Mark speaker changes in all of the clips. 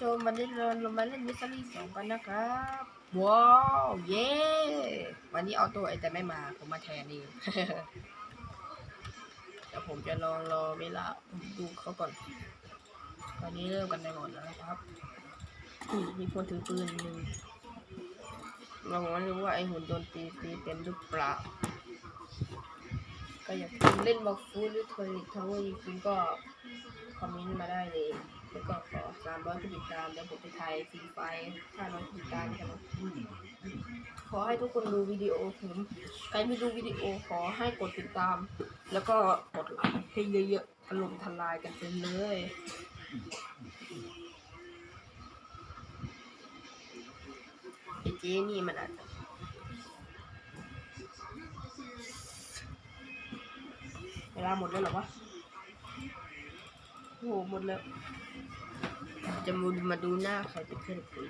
Speaker 1: ชมวันนี้เราเรามาเล่นมิสซิลี่สองกันนะครับ ว้าว เย้ วันนี้เอาตัวไอแต่ไม่มา ผมมาแทนเองเดี๋ยวผมจะลองรอเวลาดูเขาก่อน ตอนนี้เริ่มกันได้หมดแล้วนะครับนี่มีคนถือปืนหนึ่งเราไม่รู้ว่าไอหุ่นโดนตีตีเป็นหรือเปล่าก็อยากเล่นบอกฟูดหรือทอริทาวเวอร์จริงๆก็คอมเมนต์มาได้เลย แล้วก็ขอสามร้อยผู้ติดตามแล้วผมไปถ่ายฟรีไฟห้าร้อยผู้ติดตามกันนะขอให้ทุกคนดูวิดีโอผมใครไม่ดูวิดีโอขอให้กดติดตาม แล้วก็กดไลค์ให้เยอะๆถล่มทลายกันไปเลยไอเจนี่มันอาจจะเวลาหมดแล้วหรอวะโอ้โหหมดแล้ว จะมามาดูหน้าใครเป็นเพื่อนคุย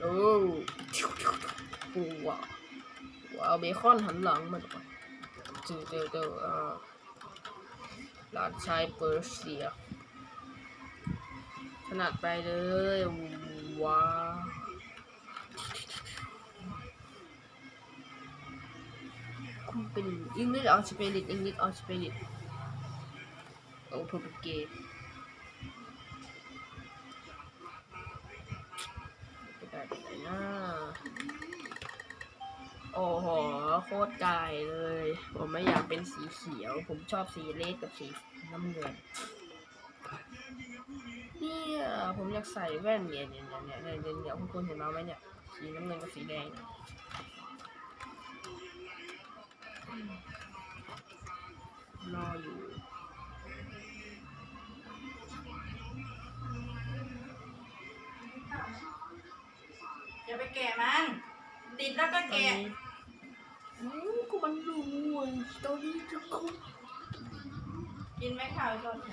Speaker 1: โอ้โหว้าวว้าเบคอนหันหลังมันก่เจอเจอเจออ่าหลานชายเปอร์เซีย ขนาดไปเลยว้าคุณเป็นอังกฤษออสเปริตอังกฤษออสเปริต โอ้ผมเป็นเกย์ไปได้ไปไหนนะโอ้โห โคตรไกลเลย ผมไม่อยากเป็นสีเขียว ผมชอบสีเลดกับสีน้ำเงินเนี่ยผมอยากใส่แว่นเนี่ยเนี่ยเนี่ยเนี่ยเนี่ยเนี่ยคุณคนเห็นมาไหมเนี่ย สีน้ำเงินกับสีแดงรออยู่
Speaker 2: แล้วก็
Speaker 1: ตอน
Speaker 2: แกะ
Speaker 1: นี้อืมกูมันรวยตอนนี้ทุกคน
Speaker 2: กินไหมข้าวชอบไหม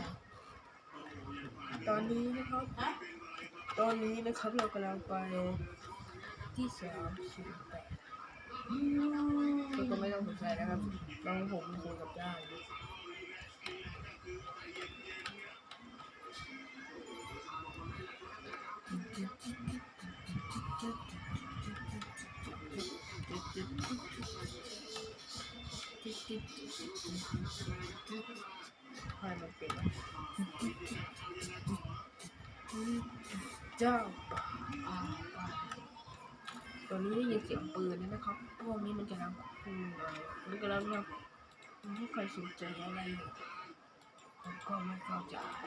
Speaker 1: ตอนนี้นะครับ
Speaker 2: ฮะ
Speaker 1: ตอนนี้นะครับเรากำลังไปที่สามสิบแปดทุกคนไม่ต้องสนใจนะครับน้องผมคุยกับย่า อยู่ให้มันเป็นเจ้าป่าตอนนี้ได้ยินเสียงปืนแล้วนะครับ พวกนี้มันกำลังคุยอะไรมันกำลังยังไม่เคยสนใจอะไรผมก็ไม่เข้าใจไป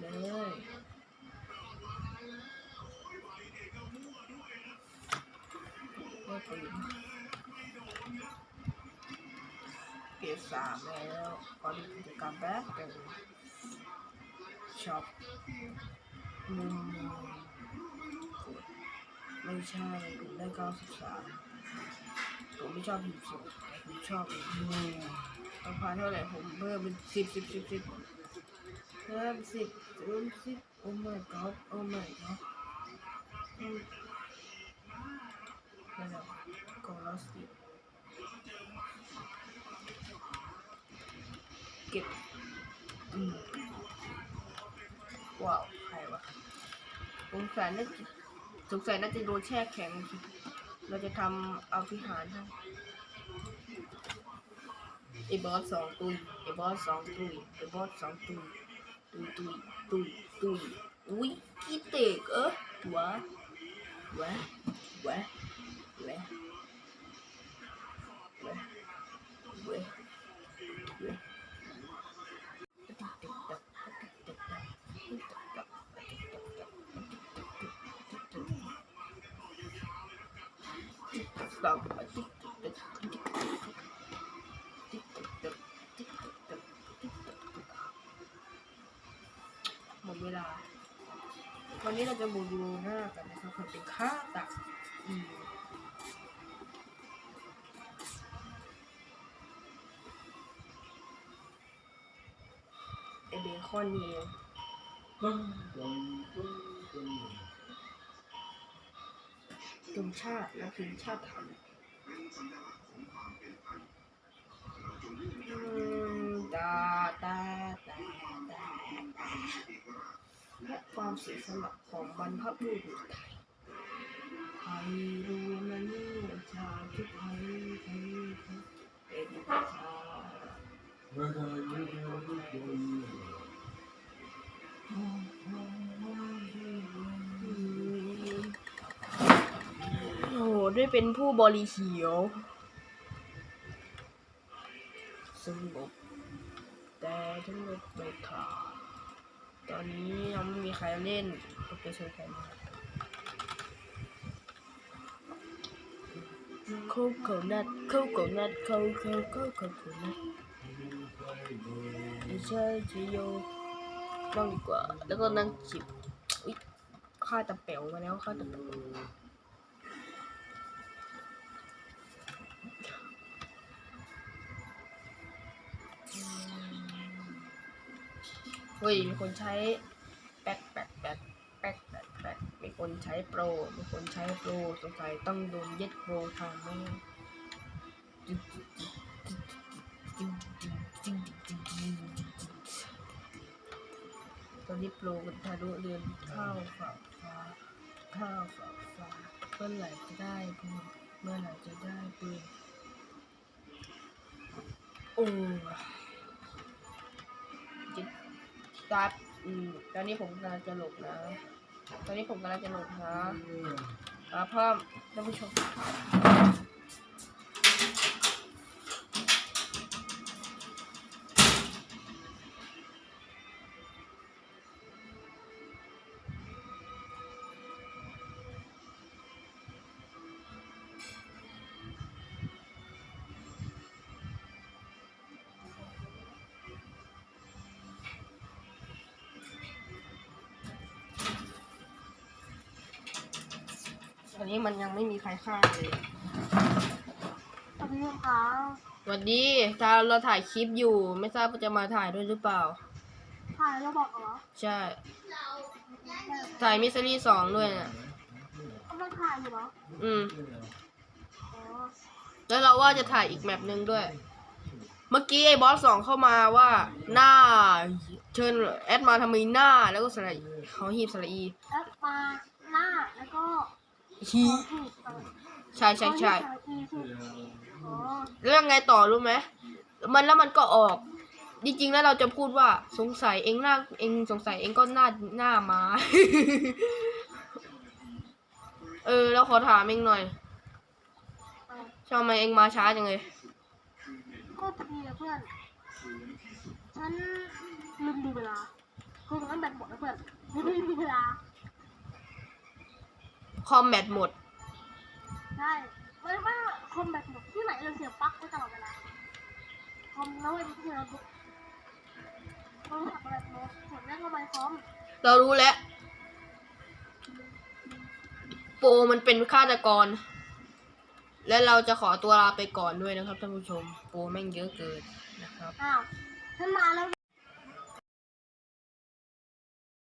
Speaker 1: เลย เลิกปืนเกียร์สามแล้วขอดูกิจกรรมแป๊บเดียวช็อปมุมไม่ใช่ผมได้เก้าสิบสามผมไม่ชอบหีบศพผมชอบมุมราคาเท่าไหร่ผมเพิ่มเป็นสิบสิบสิบสิบเพิ่มสิบเพิ่มสิบโอ้ my god โอ้ my god อืม นั่นแหละกอละสิเก็บอืมว้าวใครวะสงสัยน่าจะสงสัยน่าจะโดนแช่แข็ง เราจะทำเอาพิหารให้ไอ้บอสสองตุยไอ้บอสสองตุยไอ้บอสสองตุยตุยตุยตุยตุยอุ้ยกี่เตกเออวะวะวะ วะวะวะวะหมดเวลา วันนี้เราจะบูดูหน้ากันนะครับคนเป็นค่าตักอืม คนนี้ถึงชาตินะถึงชาติทำตาตาตาตาและความเสียสละของบรรพบุรุษไทยไทยรู้นะนี่ชาติไทยไทยเป็นชาติ โอ้โหได้เป็นผู้บริเขียวสงบแต่ทั้งหมดไม่ขาดตอนนี้ยังไม่มีใครเล่นก็ไปช่วยกันโคโคนัทโคโคนัทโคโคโคโคโคนัทดิฉันจะโย บ้างดีกว่า แล้วก็นั่งจิบอุ๊ยข้าตะเป๋วมาแล้วข้าตะเป๋วเฮ้ยมีคนใช้แป๊กแป๊กแป๊กแป๊กแป๊กแป๊กมีคนใช้โปร มีคนใช้โปรสงสัยต้องโดนเย็ดโปรทางแม่ ตอนนี้โปรมันทะลุเรือนข้าวฝากฟ้า ข้าวฝากฟ้าเมื่อไหร่จะได้ปืนเมื่อไหร่จะได้ปืนโอ้จิตตาอืมตอนนี้ผมกำลังจะหลบนะ ตอนนี้ผมกำลังจะหลบนะอ่าพร้อมท่านผู้ชม ตอนนี้มันยังไม่มีใครฆ่าเลย
Speaker 3: สวัสดีค่ะ
Speaker 1: สวัสดีตาเราถ่ายคลิปอยู่ ไม่ทราบว่าจะมาถ่ายด้วยหรือเปล่า
Speaker 3: ถ่ายแล้วบอกเหรอ
Speaker 1: ใช่ ถ่ายมิสซิลี่สองด้วยนะ
Speaker 3: กำลังถ่ายอยู่เหรอ
Speaker 1: อืม
Speaker 3: อ๋อ
Speaker 1: แล้วเราว่าจะถ่ายอีกแมปหนึ่งด้วย เมื่อกี้ไอ้บอสสองเข้ามาว่าหน้า เชิญแอดมาทำไมหน้าแล้วก็สระอีเขาหีบสระอี
Speaker 3: แล้วมาหน้าแล้วก็
Speaker 1: ฮีใช่ใช่ใช่
Speaker 3: ขออีกถูกอ๋อ
Speaker 1: แล้วยังไงต่อรู้ไหมมันแล้วมันก็ออก จริงๆแล้วเราจะพูดว่าสงสัยเองหน้าเองสงสัยเองก็หน้าหน้ามา เออ แล้วขอถามเองหน่อยทำไมเองมาช้าจังเลย
Speaker 3: ก็พอดีนะเพื่อน ฉันลืมดูเวลาคือตอนนั้นแบตหมดนะเพื่อนลืมดูเวลา
Speaker 1: คอมแบตหมด
Speaker 3: ใช่ไม่ว่าคอมแบตหมดที่ไหนเราเสียบปลั๊กไว้ตลอดเวลาคอมแล้วไอ้ที่เราเราทำอะไรโน้ตส่วนแรกเราไปคอม
Speaker 1: เรารู้แล้ว โปรมันเป็นฆาตกร และเราจะขอตัวลาไปก่อนด้วยนะครับท่านผู้ชม โปรแม่งเยอะเกินนะครับ
Speaker 3: อ้าวฉันมาแล้ว